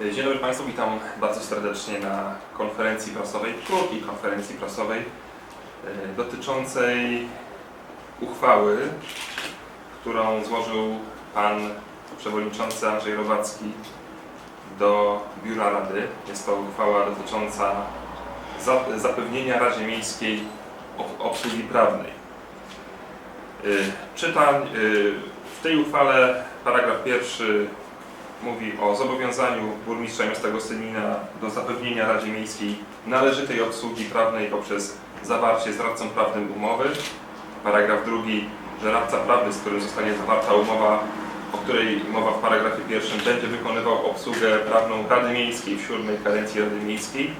Dzień dobry Państwu, witam bardzo serdecznie na konferencji prasowej, krótkiej konferencji prasowej e, dotyczącej uchwały, którą złożył Pan Przewodniczący Andrzej Rowacki do Biura Rady. Jest to uchwała dotycząca za- zapewnienia Radzie Miejskiej ob- obsługi prawnej. Y, Czytam w tej uchwale paragraf pierwszy mówi o zobowiązaniu burmistrza miasta Gostynina do zapewnienia Radzie Miejskiej należytej obsługi prawnej poprzez zawarcie z radcą prawnym umowy. Paragraf drugi, że radca prawny, z którym zostanie zawarta umowa, o której mowa w paragrafie pierwszym, będzie wykonywał obsługę prawną Rady Miejskiej w siódmej kadencji Rady Miejskiej.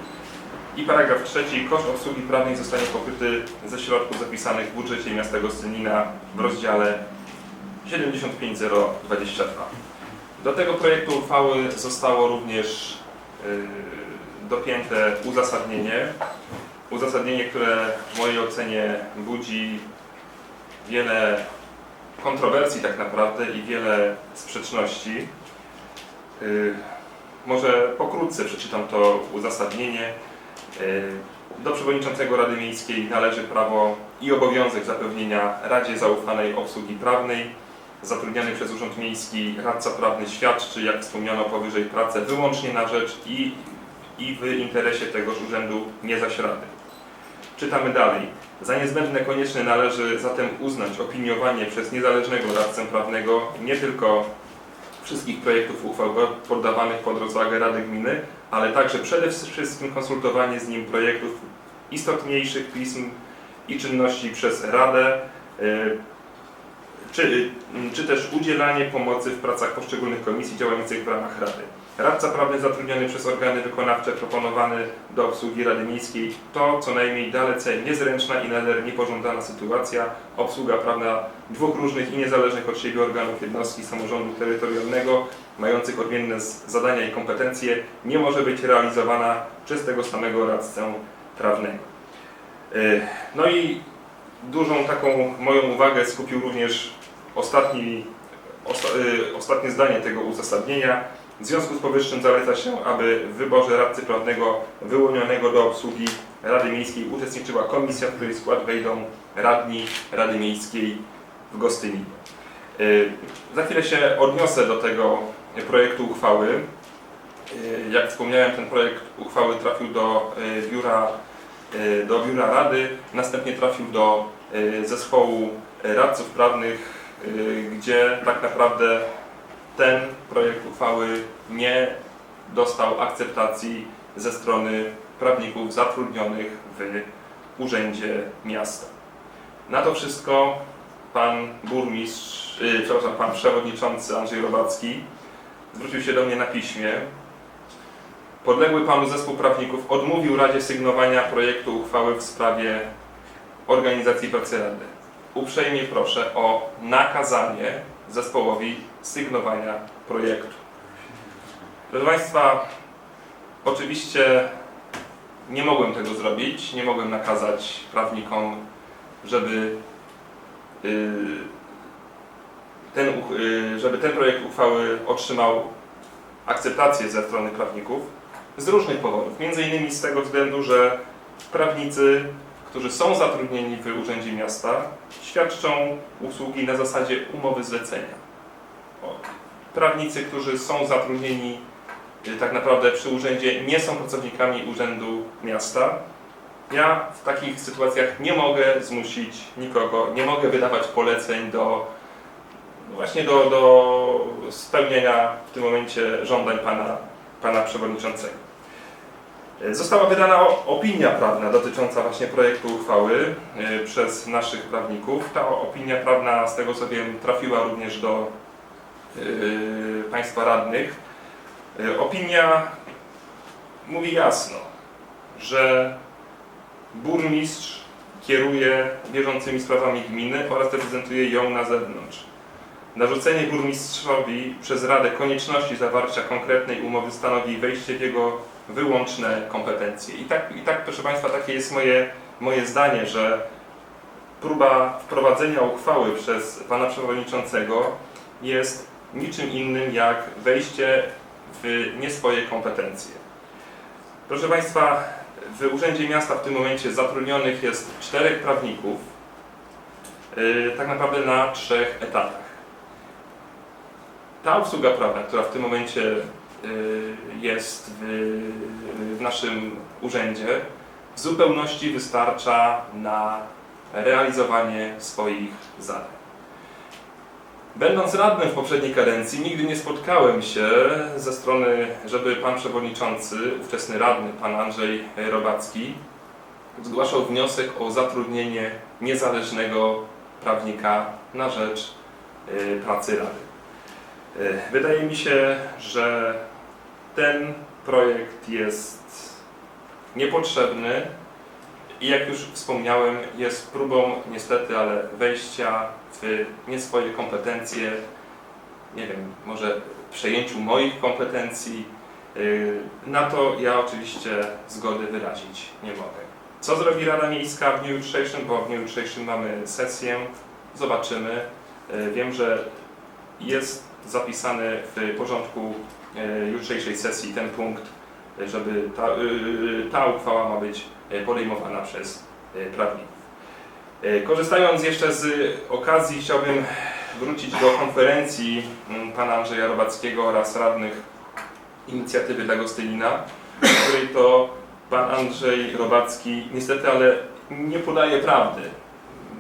I paragraf trzeci, koszt obsługi prawnej zostanie pokryty ze środków zapisanych w budżecie miasta Gostynina w rozdziale 75022. Do tego projektu uchwały zostało również yy, dopięte uzasadnienie. Uzasadnienie, które w mojej ocenie budzi wiele kontrowersji tak naprawdę i wiele sprzeczności. Yy, Może pokrótce przeczytam to uzasadnienie. Yy, Do przewodniczącego Rady Miejskiej należy prawo i obowiązek zapewnienia Radzie Zaufanej Obsługi Prawnej zatrudniany przez Urząd Miejski radca prawny świadczy, jak wspomniano powyżej, pracę wyłącznie na rzecz i, i w interesie tegoż urzędu, nie zaś rady. Czytamy dalej. Za niezbędne konieczne należy zatem uznać opiniowanie przez niezależnego radcę prawnego nie tylko wszystkich projektów uchwał poddawanych pod rozwagę Rady Gminy, ale także przede wszystkim konsultowanie z nim projektów istotniejszych pism i czynności przez Radę, y, czy, czy też udzielanie pomocy w pracach poszczególnych komisji działających w ramach Rady. Radca prawny zatrudniony przez organy wykonawcze proponowany do obsługi Rady Miejskiej to co najmniej dalece niezręczna i nader niepożądana sytuacja. Obsługa prawna dwóch różnych i niezależnych od siebie organów jednostki samorządu terytorialnego mających odmienne zadania i kompetencje nie może być realizowana przez tego samego radcę prawnego. Y, No i dużą taką moją uwagę skupił również ostatni, osta, y, ostatnie zdanie tego uzasadnienia. W związku z powyższym zaleca się, aby w wyborze radcy prawnego wyłonionego do obsługi Rady Miejskiej uczestniczyła komisja, w której skład wejdą radni Rady Miejskiej w Gostyninie. Y, Za chwilę się odniosę do tego projektu uchwały. Y, Jak wspomniałem, ten projekt uchwały trafił do y, biura, y, do biura Rady, następnie trafił do zespołu radców prawnych, gdzie tak naprawdę ten projekt uchwały nie dostał akceptacji ze strony prawników zatrudnionych w Urzędzie Miasta. Na to wszystko pan burmistrz, y, przepraszam, pan przewodniczący Andrzej Robacki zwrócił się do mnie na piśmie. Podległy panu zespół prawników odmówił Radzie sygnowania projektu uchwały w sprawie organizacji pracy Rady. Uprzejmie proszę o nakazanie zespołowi sygnowania projektu. Proszę Państwa, oczywiście nie mogłem tego zrobić, nie mogłem nakazać prawnikom, żeby y, ten, y, żeby ten projekt uchwały otrzymał akceptację ze strony prawników z różnych powodów. Między innymi z tego względu, że prawnicy, którzy są zatrudnieni w Urzędzie Miasta, świadczą usługi na zasadzie umowy zlecenia. Prawnicy, którzy są zatrudnieni y, tak naprawdę przy urzędzie, nie są pracownikami Urzędu Miasta. Ja w takich sytuacjach nie mogę zmusić nikogo, nie mogę wydawać poleceń do właśnie do, do spełnienia w tym momencie żądań pana, pana przewodniczącego. E, Została wydana opinia prawna dotycząca właśnie projektu uchwały e, przez naszych prawników. Ta opinia prawna, z tego co wiem, trafiła również do e, państwa radnych. Opinia mówi jasno, że burmistrz kieruje bieżącymi sprawami gminy oraz reprezentuje ją na zewnątrz. Narzucenie burmistrzowi przez Radę konieczności zawarcia konkretnej umowy stanowi wejście w jego wyłączne kompetencje. I tak, i tak proszę Państwa, takie jest moje, moje zdanie, że próba wprowadzenia uchwały przez Pana Przewodniczącego jest niczym innym jak wejście w nie swoje kompetencje. Proszę Państwa, w Urzędzie Miasta w tym momencie zatrudnionych jest czterech prawników, yy, tak naprawdę na trzech etatach. Ta obsługa prawna, która w tym momencie jest w, w naszym urzędzie, w zupełności wystarcza na realizowanie swoich zadań. Będąc radnym w poprzedniej kadencji, nigdy nie spotkałem się ze strony, żeby pan przewodniczący, ówczesny radny, pan Andrzej Robacki, zgłaszał wniosek o zatrudnienie niezależnego prawnika na rzecz y, pracy rady. Y, Wydaje mi się, że ten projekt jest niepotrzebny i jak już wspomniałem, jest próbą niestety, ale wejścia w nie swoje kompetencje, nie wiem, może przejęciu moich kompetencji. Yy, Na to ja oczywiście zgody wyrazić nie mogę. Co zrobi Rada Miejska w dniu jutrzejszym, bo w dniu jutrzejszym mamy sesję, zobaczymy. Yy, Wiem, że jest zapisany w porządku yy, jutrzejszej sesji ten punkt, żeby ta, yy, ta uchwała ma być yy, podejmowana przez prawników. Korzystając jeszcze z okazji, chciałbym wrócić do konferencji mm, pana Andrzeja Robackiego oraz radnych inicjatywy dla Gostynina, w której to pan Andrzej Robacki niestety, ale nie podaje prawdy.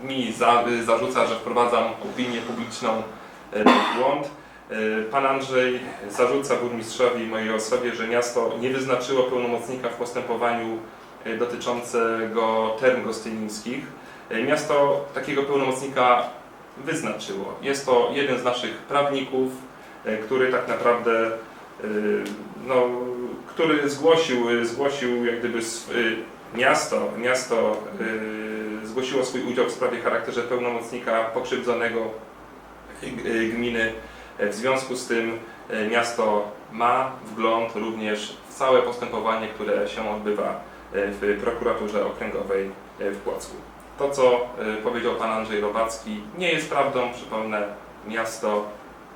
Mi za, zarzuca, że wprowadzam opinię publiczną e, błąd. E, Pan Andrzej zarzuca burmistrzowi i mojej osobie, że miasto nie wyznaczyło pełnomocnika w postępowaniu e, dotyczącego term gostynińskich. E, Miasto takiego pełnomocnika wyznaczyło. Jest to jeden z naszych prawników, e, który tak naprawdę e, no, który zgłosił, zgłosił jak gdyby e, miasto, miasto e, zgłosiło swój udział w sprawie charakterze pełnomocnika pokrzywdzonego gminy. E, W związku z tym e, miasto ma wgląd również w całe postępowanie, które się odbywa w prokuraturze okręgowej w Płocku. To, co powiedział pan Andrzej Robacki, nie jest prawdą. Przypomnę, miasto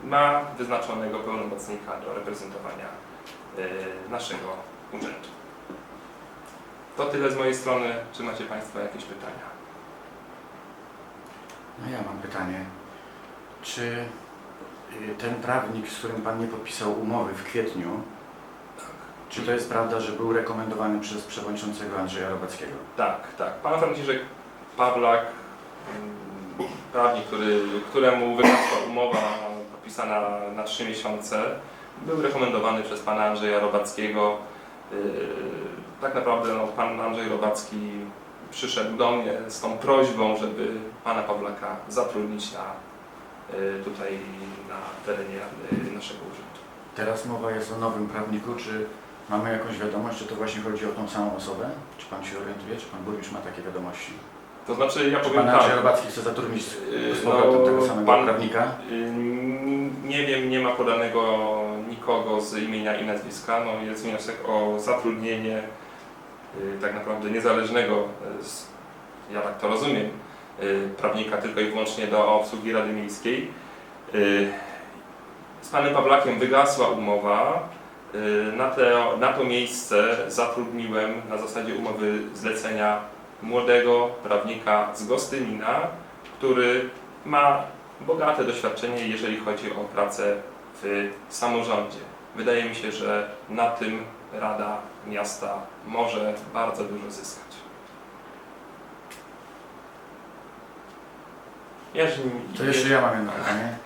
ma wyznaczonego pełnomocnika do reprezentowania naszego urzędu. To tyle z mojej strony. Czy macie Państwo jakieś pytania? No ja mam pytanie. Czy y, ten prawnik, z którym Pan nie podpisał umowy w kwietniu, czy to jest prawda, że był rekomendowany przez przewodniczącego Andrzeja Robackiego? Tak, tak. Pan Franciszek Pawlak, mm, prawnik, który, któremu wyrosła umowa podpisana na trzy miesiące, był rekomendowany przez pana Andrzeja Robackiego. Yy, Tak naprawdę no, pan Andrzej Robacki przyszedł do mnie z tą prośbą, żeby pana Pawlaka zatrudnić na, tutaj na terenie yy, naszego urzędu. Teraz mowa jest o nowym prawniku. Czy mamy jakąś wiadomość, czy to właśnie chodzi o tą samą osobę? Czy Pan się orientuje? Czy Pan burmistrz ma takie wiadomości? To znaczy, ja Czy powiem Pan Andrzej tak. Robacki chce zatrudnić z z powrotem no, tego samego pan- prawnika? Y, Nie wiem, nie ma podanego nikogo z imienia i nazwiska. No, jest wniosek o zatrudnienie y, tak naprawdę niezależnego, y, z, ja tak to rozumiem, prawnika tylko i wyłącznie do obsługi Rady Miejskiej. Y, Z panem Pawlakiem wygasła umowa. Y, Na, te, na to miejsce zatrudniłem na zasadzie umowy zlecenia młodego prawnika z Gostynina, który ma bogate doświadczenie, jeżeli chodzi o pracę w samorządzie. Wydaje mi się, że na tym Rada Miasta może bardzo dużo zyskać. To jeszcze ja mam jedno pytanie.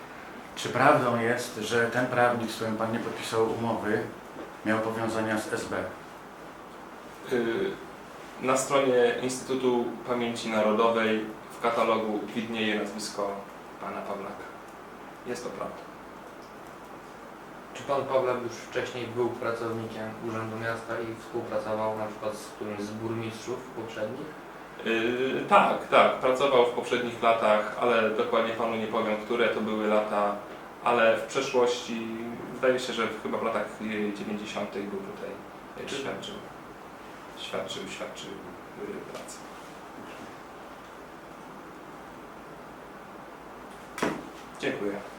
Czy prawdą jest, że ten prawnik, z którym Pan nie podpisał umowy, miał powiązania z SB? Y, Na stronie Instytutu Pamięci Narodowej w katalogu widnieje nazwisko pana Pawlaka. Jest to prawda. Czy pan Pawlak już wcześniej był pracownikiem Urzędu Miasta i współpracował na przykład z którymś z burmistrzów poprzednich? Yy, tak, tak. Pracował w poprzednich latach, ale dokładnie panu nie powiem, które to były lata, ale w przeszłości, zdaje się, że chyba w latach yy, 90. był tutaj, yy, świadczył, świadczył, świadczył yy, pracę. Dziękuję.